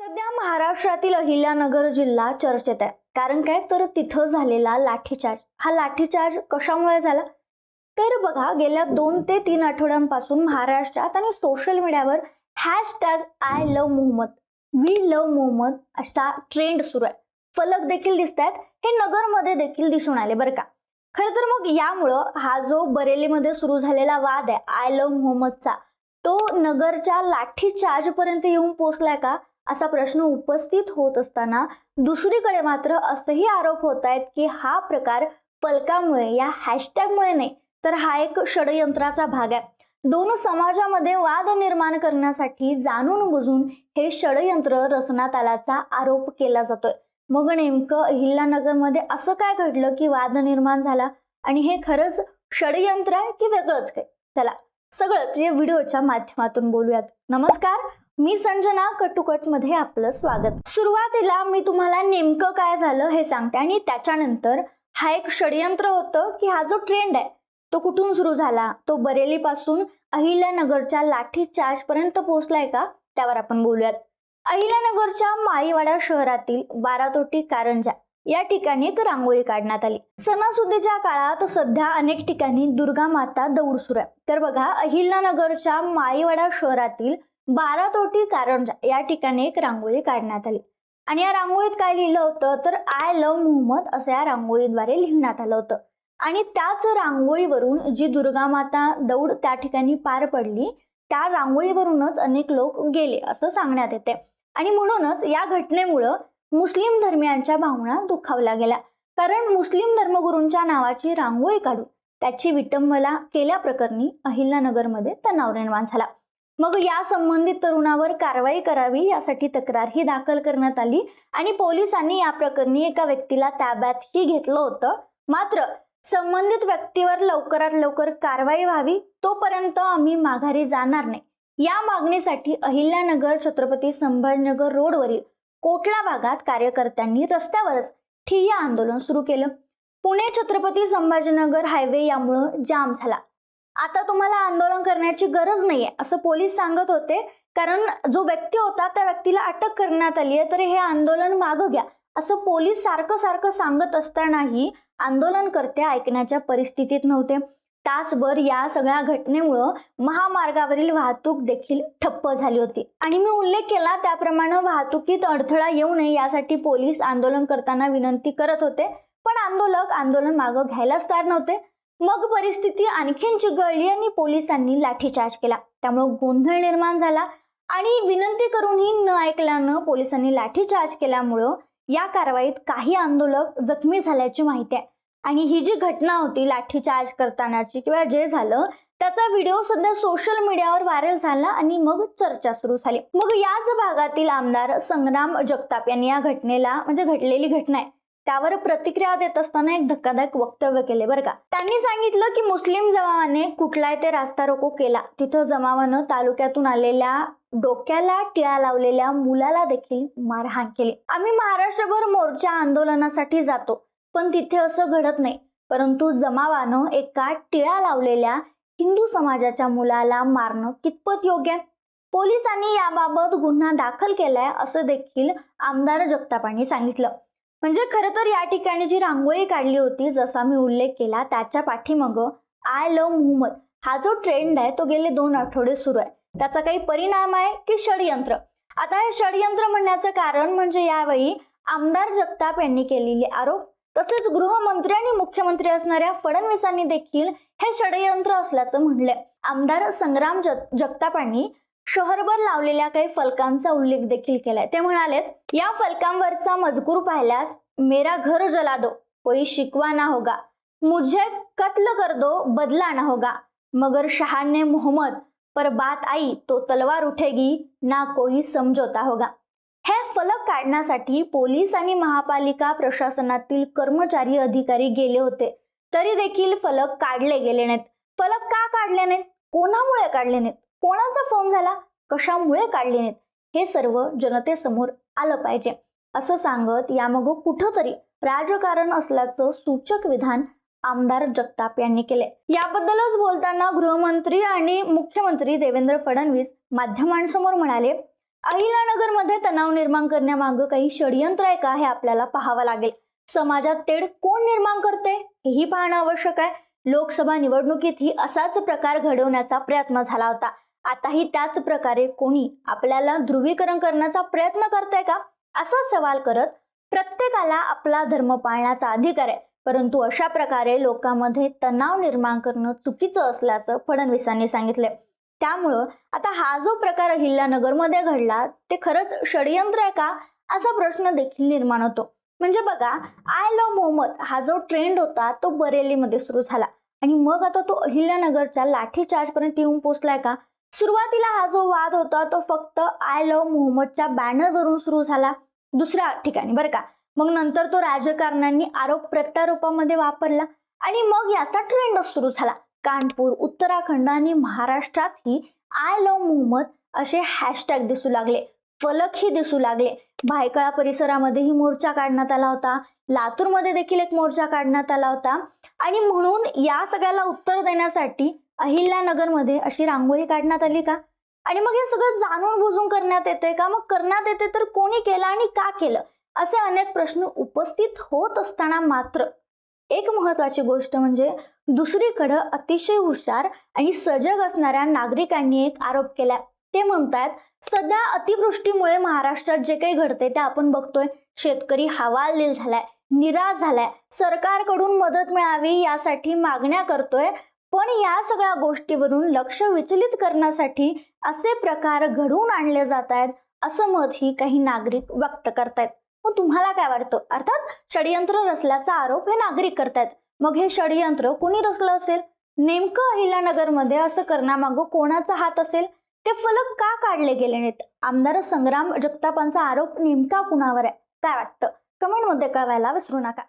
सध्या महाराष्ट्रातील अहिल्यानगर जिल्हा चर्चेत आहे. कारण काय? तर तिथं झालेला लाठीचार्ज. हा लाठीचार्ज कशामुळे झाला? तर बघा गेल्या दोन ते तीन आठवड्यांपासून महाराष्ट्रात आणि सोशल मीडियावर hashtag I love Muhammad we love Muhammad असा ट्रेंड सुरू आहे. फलक देखील दिसत आहेत हे नगरमध्ये देखील दिसून आले बरं का? खरं तर मग यामुळं हा जो बरेलीमध्ये सुरू झालेला वाद आहे आय लव्ह मोहम्मदचा तो नगरच्या लाठी चार्ज पर्यंत येऊन पोचलाय का? असा प्रश्न उपस्थित होत असताना दुसरीकडे मात्र असेही आरोप होत आहेत की हा प्रकार फलकामुळे या हॅशटॅगमुळे नाही तर हा एक षडयंत्राचा भाग आहे. दोन समाजामध्ये वाद निर्माण करण्यासाठी जाणून बुजून हे षडयंत्र रचण्यात आल्याचा आरोप केला जातोय. मग नेमकं अहिल्यानगरमध्ये असं काय घडलं की वाद निर्माण झाला? आणि हे खरंच षडयंत्र आहे की वेगळंच काय चला सगळंच या व्हिडिओच्या माध्यमातून बोलूयात. नमस्कार मी संजना कटुकटमध्ये आपलं स्वागत. सुरुवातीला मी तुम्हाला नेमकं काय झालं हे सांगते आणि त्याच्यानंतर हा एक षडयंत्र होतं की हा जो ट्रेंड आहे तो कुठून सुरू झाला? तो बरेली पासून अहिल्यानगरच्या लाठी चार्ज पर्यंत पोहोचलाय का? त्यावर आपण बोलूयात. अहिल्यानगरच्या माळीवाडा शहरातील बारातोटी कारंजा या ठिकाणी एक रांगोळी काढण्यात आली. सणासुदीच्या काळात सध्या अनेक ठिकाणी दुर्गा माता दौड सुरू आहे. तर बघा अहिल्यानगरच्या माळीवाडा शहरातील बारा तोटी कारंजा या ठिकाणी एक रांगोळी काढण्यात आली. आणि या रांगोळीत काय लिहिलं होतं? तर आय लव्ह मोहम्मद असं या रांगोळीद्वारे लिहिण्यात आलं होतं. आणि त्याच रांगोळीवरून जी दुर्गा माता दौड त्या ठिकाणी पार पडली त्या रांगोळीवरूनच अनेक लोक गेले असं सांगण्यात येते आणि म्हणूनच या घटनेमुळं मुस्लिम धर्मियांच्या भावना दुखावल्या गेल्या. कारण मुस्लिम धर्मगुरूंच्या नावाची रांगोळी काढून त्याची विटंबना केल्याप्रकरणी अहिल्यानगरमध्ये तणाव निर्माण झाला. मग या संबंधित तरुणावर कारवाई करावी यासाठी तक्रारही दाखल करण्यात आली आणि पोलिसांनी या प्रकरणी एका व्यक्तीला ताब्यातही घेतलं होतं. मात्र संबंधित व्यक्तीवर लवकरात लवकर कारवाई व्हावी तोपर्यंत आम्ही माघारी जाणार नाही. या मागणीसाठी अहिल्यानगर छत्रपती संभाजीनगर रोडवरील कोटला भागात कार्यकर्त्यांनी रस्त्यावरच ठिय्या आंदोलन सुरू केलं. पुणे छत्रपती संभाजीनगर हायवे यामुळं जाम झाला. आता तुम्हाला आंदोलन करण्याची गरज नाहीये असं पोलीस सांगत होते. कारण जो व्यक्ती होता त्या व्यक्तीला अटक करण्यात आली आहे. तर हे आंदोलन मागं घ्या. असं पोलीस सारखं सारखं सांगत असतानाही आंदोलनकर्ते ऐकण्याच्या परिस्थितीत नव्हते. तासभर या सगळ्या घटनेमुळं महामार्गावरील वाहतूक देखील ठप्प झाली होती. आणि मी उल्लेख केला त्याप्रमाणे वाहतुकीत अडथळा येऊ नये यासाठी पोलीस आंदोलन करताना विनंती करत होते. पण आंदोलक आंदोलन मागं घ्यायलाच तयार नव्हते. मग परिस्थिती आणखीन चिघळली आणि पोलिसांनी लाठीचार्ज केला. त्यामुळे गोंधळ निर्माण झाला आणि विनंती करूनही न ऐकल्यानं पोलिसांनी लाठीचार्ज केल्यामुळं या कारवाईत काही आंदोलक जखमी झाल्याची माहिती आहे. आणि ही जी घटना होती लाठीचार्ज करतानाची किंवा जे झालं त्याचा व्हिडिओ सध्या सोशल मीडियावर व्हायरल झाला आणि मग चर्चा सुरू झाली. मग याच भागातील आमदार संग्राम जगताप यांनी या घटनेला म्हणजे घडलेली घटना आहे त्यावर प्रतिक्रिया देत असताना एक धक्कादायक वक्तव्य केले बरं का. त्यांनी सांगितलं की मुस्लिम जमावाने कुठलाय ते रास्ता रोको केला. तिथं जमावानं तालुक्यातून आलेल्या डोक्याला टिळा लावलेल्या मुलाला देखील मारहाण केली. आम्ही महाराष्ट्रभर मोर्चा आंदोलनासाठी जातो पण तिथे असं घडत नाही. परंतु जमावानं एका टिळा लावलेल्या हिंदू समाजाच्या मुलाला मारणं कितपत योग्य? आहे पोलिसांनी याबाबत गुन्हा दाखल केलाय असं देखील आमदार जगतापांनी सांगितलं. म्हणजे खरं तर या ठिकाणी जी रांगोळी काढली होती जसा मी उल्लेख केला त्याच्या पाठीमागं आय लव्ह मोहम्मद. हा जो ट्रेंड आहे तो गेले दोन आठवडे सुरू आहे. त्याचा काही परिणाम आहे की षडयंत्र? आता हे षडयंत्र म्हणण्याचं कारण म्हणजे यावेळी आमदार जगताप यांनी केलेले आरोप. तसेच गृहमंत्री आणि मुख्यमंत्री असणाऱ्या फडणवीसांनी देखील हे षडयंत्र असल्याचं म्हणलंय आमदार संग्राम जग जगतापांनी शहरभर लावलेल्या काही फलकांचा उल्लेख देखील केलाय. ते म्हणालेत या फलकांवरचा मजकूर पाहिल्यास मेरा घर जला दो कोई शिकवा ना होगा. मुझे कत्ल कर दो बदला ना होगा. मगर शाह ने मोहम्मद पर बात आई तो तलवार उठेगी ना कोई समझोता होगा. हे फलक काढण्यासाठी पोलीस आणि महापालिका प्रशासनातील कर्मचारी अधिकारी गेले होते. तरी देखील फलक काढले गेले नाहीत. फलक का काढले नाहीत? कोणामुळे काढले नाहीत? कोणाचा फोन झाला? कशामुळे काढले नाहीत? हे सर्व जनतेसमोर आलं पाहिजे. असं सांगत यामागं कुठंतरी राजकारण असल्याचं सूचक विधान आमदार जगताप यांनी केले याबद्दलच बोलताना गृहमंत्री आणि मुख्यमंत्री देवेंद्र फडणवीस माध्यमांसमोर म्हणाले अहिलानगरमध्ये तणाव निर्माण करण्यामागं काही षडयंत्र आहे का हे आपल्याला पाहावं लागेल. समाजात तेढ कोण निर्माण करते? हेही पाहणं आवश्यक आहे. लोकसभा निवडणुकीतही असाच प्रकार घडवण्याचा प्रयत्न झाला होता. आताही त्याच प्रकारे कोणी आपल्याला ध्रुवीकरण करण्याचा प्रयत्न करतंय का? असा सवाल करत प्रत्येकाला आपला धर्म पाळण्याचा अधिकार आहे. परंतु अशा प्रकारे लोकांमध्ये तणाव निर्माण करणं चुकीचं असल्याचं फडणवीसांनी सांगितले त्यामुळं आता हा जो प्रकार अहिल्यानगरमध्ये घडला ते खरंच षडयंत्र आहे का? असा प्रश्न देखील निर्माण होतो. म्हणजे बघा आय लव्ह मोहम्मद हा जो ट्रेंड होता तो बरेलीमध्ये सुरू झाला. आणि मग आता तो अहिल्यानगरच्या लाठीचार्जपर्यंत येऊन पोचलाय का? सुरुवातीला हा जो वाद होता तो फक्त आय लव्ह मोहम्मदच्या बॅनरवरून सुरू झाला दुसऱ्या ठिकाणी बरं का? मग नंतर तो राजकारण्यांनी आरोप प्रत्यारोपामध्ये वापरला आणि मग याचा ट्रेंड सुरू झाला. कानपूर उत्तराखंड आणि महाराष्ट्रातही आय लव्ह मोहम्मद असे हॅशटॅग दिसू लागले फलकही दिसू लागले. भायखळा परिसरामध्येही मोर्चा काढण्यात आला होता लातूरमध्ये देखील एक मोर्चा काढण्यात आला होता. आणि म्हणून या सगळ्याला उत्तर देण्यासाठी अहिल्यानगरमध्ये अशी रांगोळी काढण्यात आली का? आणि मग हे सगळं जाणून बुजून करण्यात येते का? मग करण्यात येते तर कोणी केलं आणि का केलं? असे अनेक प्रश्न उपस्थित होत असताना मात्र एक महत्वाची गोष्ट म्हणजे दुसरीकडं अतिशय हुशार आणि सजग असणाऱ्या नागरिकांनी एक आरोप केला. ते म्हणतात सध्या अतिवृष्टीमुळे महाराष्ट्रात जे काही घडते ते आपण बघतोय. शेतकरी हवालदिल झालाय निराश झालाय. सरकारकडून मदत मिळावी यासाठी मागण्या करतोय. पण या सगळ्या गोष्टीवरून लक्ष विचलित करण्यासाठी असे प्रकार घडवून आणले जात आहेत असं मतही काही नागरिक व्यक्त करतायत. मग तुम्हाला काय वाटतं? अर्थात षडयंत्र रचल्याचा आरोप हे नागरिक करतायत. मग हे षडयंत्र कोणी रचलं असेल? नेमकं अहिल्यानगरमध्ये असं करण्यामागं कोणाचा हात असेल? ते फलक का काढले गेले नाहीत? आमदार संग्राम जगतापांचा आरोप नेमका कुणावर आहे? काय वाटतं? कमेंटमध्ये कळवायला विसरू नका.